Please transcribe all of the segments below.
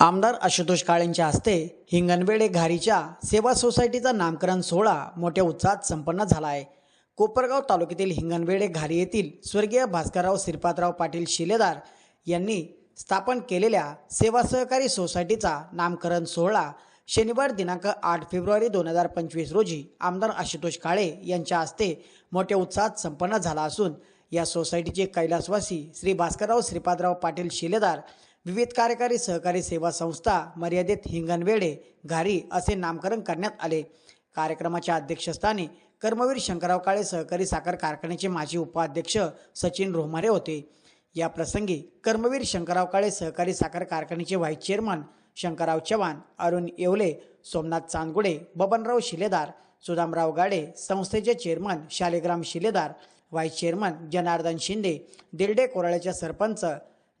आमदार आशुतोष काळेंच्या हस्ते हिंगणवेडे घारीच्या सेवा सोसायटीचा नामकरण सोहळा मोठ्या उत्साहात संपन्न झाला आहे कोपरगाव तालुक्यातील हिंगणवेडे घारी येथील स्वर्गीय भास्करराव श्रीपादराव पाटील शिलेदार यांनी स्थापन केलेल्या सेवा सहकारी सोसायटीचा नामकरण सोहळा शनिवार दिनांक आठ फेब्रुवारी दोन हजार पंचवीस रोजी आमदार आशुतोष काळे यांच्या हस्ते मोठ्या उत्साहात संपन्न झाला असून या सोसायटीचे कैलासवासी श्री भास्करराव श्रीपादराव पाटील शिलेदार विविध कार्यकारी सहकारी सेवा संस्था मर्यादित हिंगणवेडे घारी असे नामकरण करण्यात आले. कार्यक्रमाच्या अध्यक्षस्थानी कर्मवीर शंकरराव काळे सहकारी साखर कारखान्याचे माजी उपाध्यक्ष सचिन रोहमारे होते. या प्रसंगी कर्मवीर शंकरराव काळे सहकारी साखर कारखान्याचे व्हाईस चेअरमन शंकरराव चव्हाण अरुण येवले सोमनाथ चांदगुडे बबनराव शिलेदार सुदामराव गाडे संस्थेचे chairman Shaligram Shiledar vice chairman Janardan Shinde Dirde कोराळ्याच्या sarpanch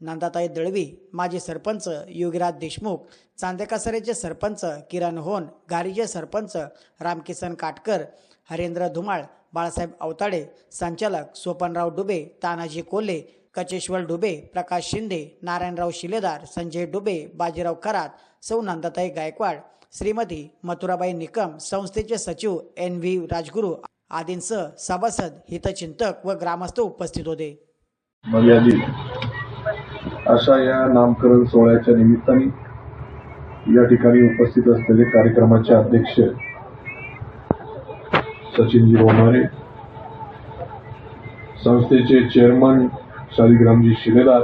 Nandatai Dalvi माजी सरपंच योगीराज देशमुख चांदेकासरेचे सरपंच किरण होन घारीचे सरपंच रामकिसन काटकर हरेंद्र धुमाळ बाळासाहेब अवताडे संचालक सोपनराव डुबे तानाजी कोल्हे कचेश्वर डुबे प्रकाश शिंदे नारायणराव शिलेदार संजय डुबे बाजीराव करात सौ नंदाताई गायकवाड श्रीमती मथुराबाई निकम संस्थेचे सचिव एन व्ही राजगुरू आदींसह सभासद हितचिंतक व ग्रामस्थ उपस्थित होते. अशा या नामकरण सोहळ्याच्या निमित्ताने या ठिकाणी उपस्थित असलेले कार्यक्रमाचे अध्यक्ष सचिनजी बोमारे संस्थेचे चेअरमन शालिग्रामजी शिलेदार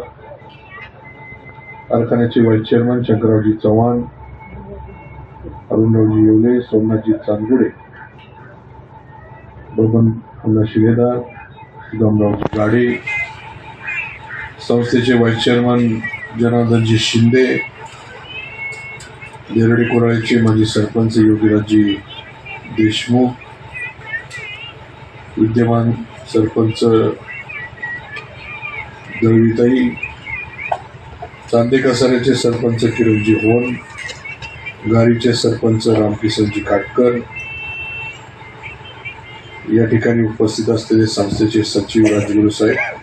कारखान्याचे व्हाईस चेअरमन शंकररावजी चव्हाण अरुणरावजी येवले सोमनाथजी चांदगुडे बबन अण्णा शिलेदार सुदामरावजी गाडे संस्थेचे व्हाईस चेअरमन जनार्दनजी शिंदे देरडे कोराळेचे माजी सरपंच योगीराजजी देशमुख विद्यमान सरपंच दळवीताई चांदे कसाऱ्याचे सरपंच किरणजी होन गारीचे सरपंच रामकिशनजी काटकर या ठिकाणी उपस्थित असलेले संस्थेचे सचिव राजगुरू साहेब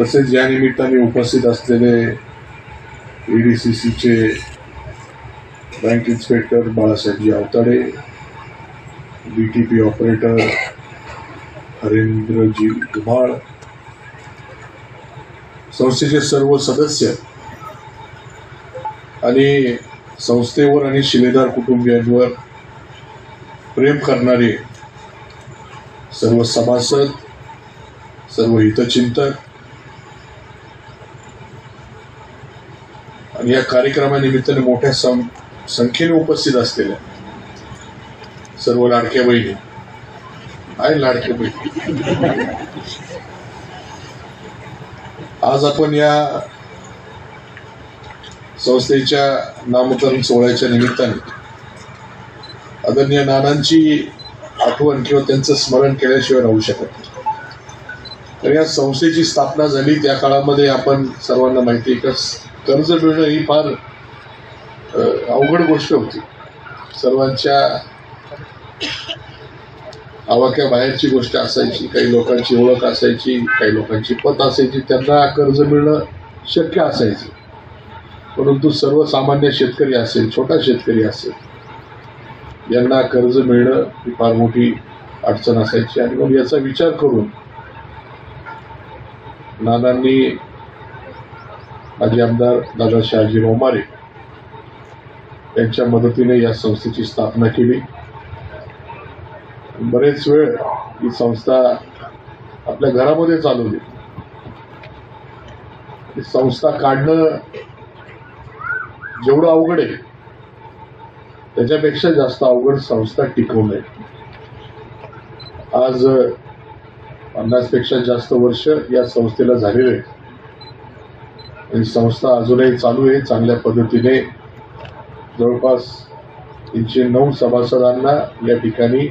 तसेच या निमित्ताने उपस्थित असलेले ईडीसीसीचे bank inspector Balasahebji Awtade BTP operator Harendraji Dhumal संस्थेचे सर्व सदस्य आणि संस्थेवर आणि शिलेदार कुटुंबियांवर प्रेम करणारे सर्व सभासद सर्व हितचिंतक या कार्यक्रमानिमित्ताने मोठ्या सं संख्येने उपस्थित असलेल्या सर्व लाडक्या बहिणी. आहे लाडक्या बहिणी. आज आपण या संस्थेच्या नामकरण सोहळ्याच्या निमित्ताने आदरणीय नानांची आठवण किंवा त्यांचं स्मरण केल्याशिवाय राहू शकत नाही. तर या संस्थेची स्थापना झाली. त्या काळामध्ये आपण सर्वांना माहिती आहे का कर्ज मिळणं ही फार अवघड गोष्ट होती. सर्वांच्या आवाक्या बाहेरची गोष्ट असायची. काही लोकांची ओळख असायची काही लोकांची पत असायची. त्यांना कर्ज मिळणं शक्य असायचं. परंतु सर्वसामान्य शेतकरी असेल छोटा शेतकरी असेल यांना कर्ज मिळणं ही फार मोठी अडचण असायची. आणि मग याचा विचार करून नानांनी माजी आमदार दादा शहाजी रोमारे यांच्या मदतीने या संस्थेची स्थापना केली. बरेच वेळ ही संस्था आपल्या घरामध्ये चालवली. ही संस्था काढणं जेवढं अवघड आहे त्याच्यापेक्षा जास्त अवघड संस्था टिकवणं आहे. आज पन्नासपेक्षा जास्त वर्ष या संस्थेला झालेले आणि संस्था अजूनही चालू आहे चांगल्या पद्धतीने. जवळपास तीनशे नऊ सभासदांना या ठिकाणी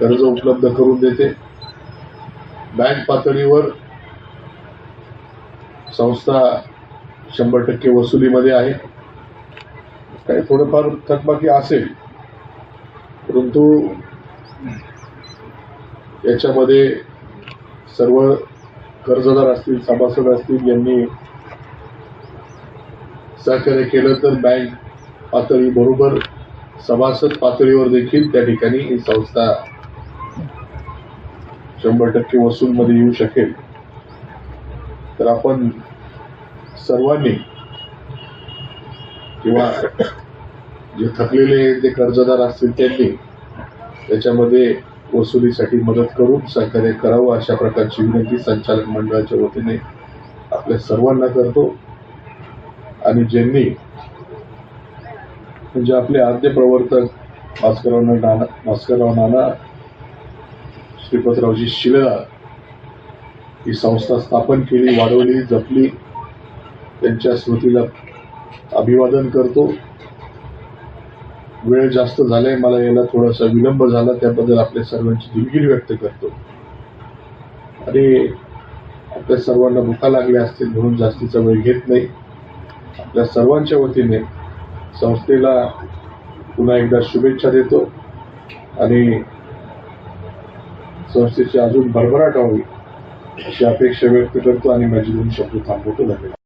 कर्ज उपलब्ध करून देते. बँक पातळीवर संस्था शंभर टक्के वसुलीमध्ये आहे. काही थोडंफार थकबाकी असेल परंतु याच्यामध्ये सर्व कर्जदार असतील सभासद असतील यांनी सहकार्य केलं तर बँक पातळी बरोबर सभासद पातळीवर देखील त्या ठिकाणी ही संस्था शंभर टक्के वसूलमध्ये येऊ शकेल. तर आपण सर्वांनी किंवा जे थकलेले जे कर्जदार असतील त्यांनी त्याच्यामध्ये वसुलीसाठी मदत करून सहकार्य करावं अशा प्रकारची विनंती संचालक मंडळाच्या वतीने आपल्या सर्वांना करतो. आणि ज्यांनी म्हणजे आपले आद्य प्रवर्तक भास्करराव नाना भास्करराव नाना श्रीपतरावजी शिलेदार ही संस्था स्थापन केली वाढवली जपली त्यांच्या स्मृतीला अभिवादन करतो. वेळ जास्त झालाय मला यायला थोडासा विलंब झाला त्याबद्दल आपल्या सर्वांची दिलगिरी व्यक्त करतो. आणि आपल्या सर्वांना भुका लागल्या असतील म्हणून जास्तीचा वेळ घेत नाही. आपल्या सर्वांच्या वतीने संस्थेला पुन्हा एकदा शुभेच्छा देतो. आणि संस्थेची अजून भरभराट व्हावी अशी अपेक्षा व्यक्त करतो आणि माझी दोन शब्द थांबवतो. धन्यवाद.